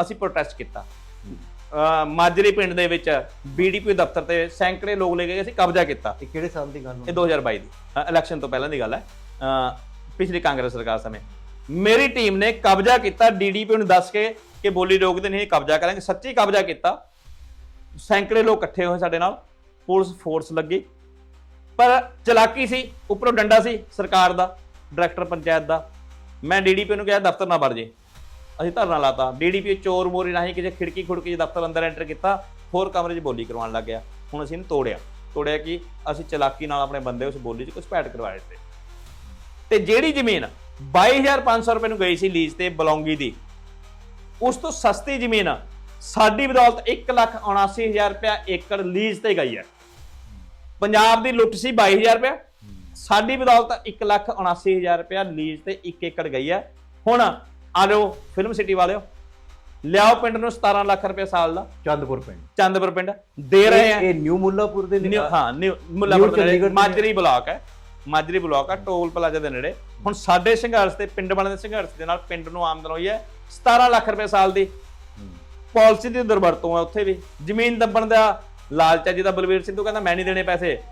ਅਸੀਂ ਪ੍ਰੋਟੈਸਟ ਕੀਤਾ। ਮਾਜਰੀ ਪਿੰਡ ਦੇ ਵਿੱਚ ਬੀਡੀਪੀ ਦਫ਼ਤਰ ਤੇ ਸੈਂਕੜੇ ਲੋਕ ਲੈ ਕੇ ਅਸੀਂ ਕਬਜ਼ਾ ਕੀਤਾ। ਇਹ ਕਿਹੜੇ ਸਾਲ ਦੀ ਗੱਲ ਇਹ ਹੈ 2022 ਦੀ। ਇਲੈਕਸ਼ਨ ਤੋਂ ਪਹਿਲਾਂ ਦੀ ਗੱਲ ਹੈ। ਪਿਛਲੀ ਕਾਂਗਰਸ ਸਰਕਾਰ ਸਮੇਂ। ਮੇਰੀ ਟੀਮ ਨੇ ਕਬਜ਼ਾ ਕੀਤਾ। ਡੀਡੀਪੀ ਨੂੰ ਦੱਸ ਕੇ ਕਿ ਬੋਲੀ ਰੋਕਦੇ ਨਹੀਂ ਕਬਜ਼ਾ ਕਰਾਂਗੇ। ਸੱਚੀ ਕਬਜ਼ਾ ਕੀਤਾ। ਸੈਂਕੜੇ ਲੋਕ ਇਕੱਠੇ ਹੋਏ ਸਾਡੇ ਨਾਲ। ਪੁਲਿਸ ਫੋਰਸ ਲੱਗੀ। ਪਰ ਚਲਾਕੀ ਸੀ। ਉੱਪਰੋਂ ਡੰਡਾ ਸੀ ਸਰਕਾਰ ਦਾ ਡਾਇਰੈਕਟਰ ਪੰਚਾਇਤ ਦਾ। ਮੈਂ ਡੀਡੀਪੀ ਨੂੰ ਕਿਹਾ ਦਫ਼ਤਰ ਨਾ ਵੜ ਜੇ। ਅਸੀਂ ਧਰਨਾ ਲਾਤਾ। ਡੀਡੀਪੀ ਚੋਰ ਮੋਰੀ ਰਾਹੀਂ ਕਿਸੇ ਖਿੜਕੀ ਖੁੜਕੀ 'ਚ ਦਫ਼ਤਰ ਅੰਦਰ ਐਂਟਰ ਕੀਤਾ, ਹੋਰ ਕਮਰੇ 'ਚ ਬੋਲੀ ਕਰਵਾਉਣ ਲੱਗ ਗਿਆ। ਹੁਣ ਅਸੀਂ ਇਹਨੂੰ ਤੋੜਿਆ। ਤੋੜਿਆ ਕਿ ਅਸੀਂ ਚਲਾਕੀ ਨਾਲ ਆਪਣੇ ਬੰਦੇ ਉਸ ਬੋਲੀ 'ਚ ਕੁਝ ਪੈਟ ਕਰਵਾਏ ਤੇ ਤੇ ਜਿਹੜੀ ਜ਼ਮੀਨ 22500 ਰੁਪਏ ਨੂੰ ਗਈ ਸੀ ਲੀਜ਼ ਤੇ ਬਲੌਂਗੀ ਦੀ, ਉਸ ਤੋਂ ਸਸਤੀ ਜ਼ਮੀਨ ਸਾਡੀ ਬਦੌਲਤ 179000 ਰੁਪਏ ਏਕੜ ਲੀਜ਼ ਤੇ ਗਈ ਹੈ। ਪੰਜਾਬ ਦੀ ਲੁੱਟ ਸੀ 22000 ਰੁਪਏ ਸਾਡੀ ਬਦੌਲਤ 179000 ਰੁਪਏ ਲੀਜ਼ ਤੇ 1 ਏਕੜ ਗਈ ਹੈ। ਹੁਣ ਆ ਜਾਓ ਫਿਲਮ ਸਿਟੀ ਵਾਲਿਓ। ਲਿਆਓ ਪਿੰਡ ਨੂੰ 17 ਲੱਖ ਰੁਪਏ ਸਾਲ ਦਾ। ਚੰਦਪੁਰ ਪਿੰਡ। ਚੰਦਪੁਰ ਪਿੰਡ। ਦੇ ਰਹੇ ਆ। ਇਹ- ਨਿਊ ਮੁੱਲਾਪੁਰ ਦੇ ਨਿਊ ਹਾਂ ਨਿਊ ਮੁੱਲਾਪੁਰ ਦੇ ਨੇੜੇ, ਚੰਡੀਗੜ੍ਹ ਦੇ ਮਾਜਰੀ ਬਲਾਕ ਹੈ। ਮਾਜਰੀ ਬਲਾਕ ਹੈ ਟੋਲ ਪਲਾਜ਼ਾ ਦੇ ਨੇੜੇ। ਹੁਣ ਸਾਡੇ ਸੰਘਰਸ਼ ਤੇ ਪਿੰਡ ਵਾਲਿਆਂ ਦੇ ਸੰਘਰਸ਼ ਦੇ ਨਾਲ ਪਿੰਡ ਨੂੰ ਆਮਦਨ ਹੋਈ ਹੈ। 17 ਲੱਖ ਰੁਪਏ ਸਾਲ ਦੀ। ਪਾਲਿਸੀ ਦੀ ਦੁਰਵਰਤੋਂ ਹੈ ਉੱਥੇ ਵੀ। ਜ਼ਮੀਨ ਦੱਬਣ ਦਾ ਲਾਲਚ ਹੈ ਜਿਹਦਾ ਬਲਵੀਰ ਸਿੱਧੂ ਕਹਿੰਦਾ ਮੈਂ ਨਹੀਂ ਦੇਣੇ ਪੈਸੇ।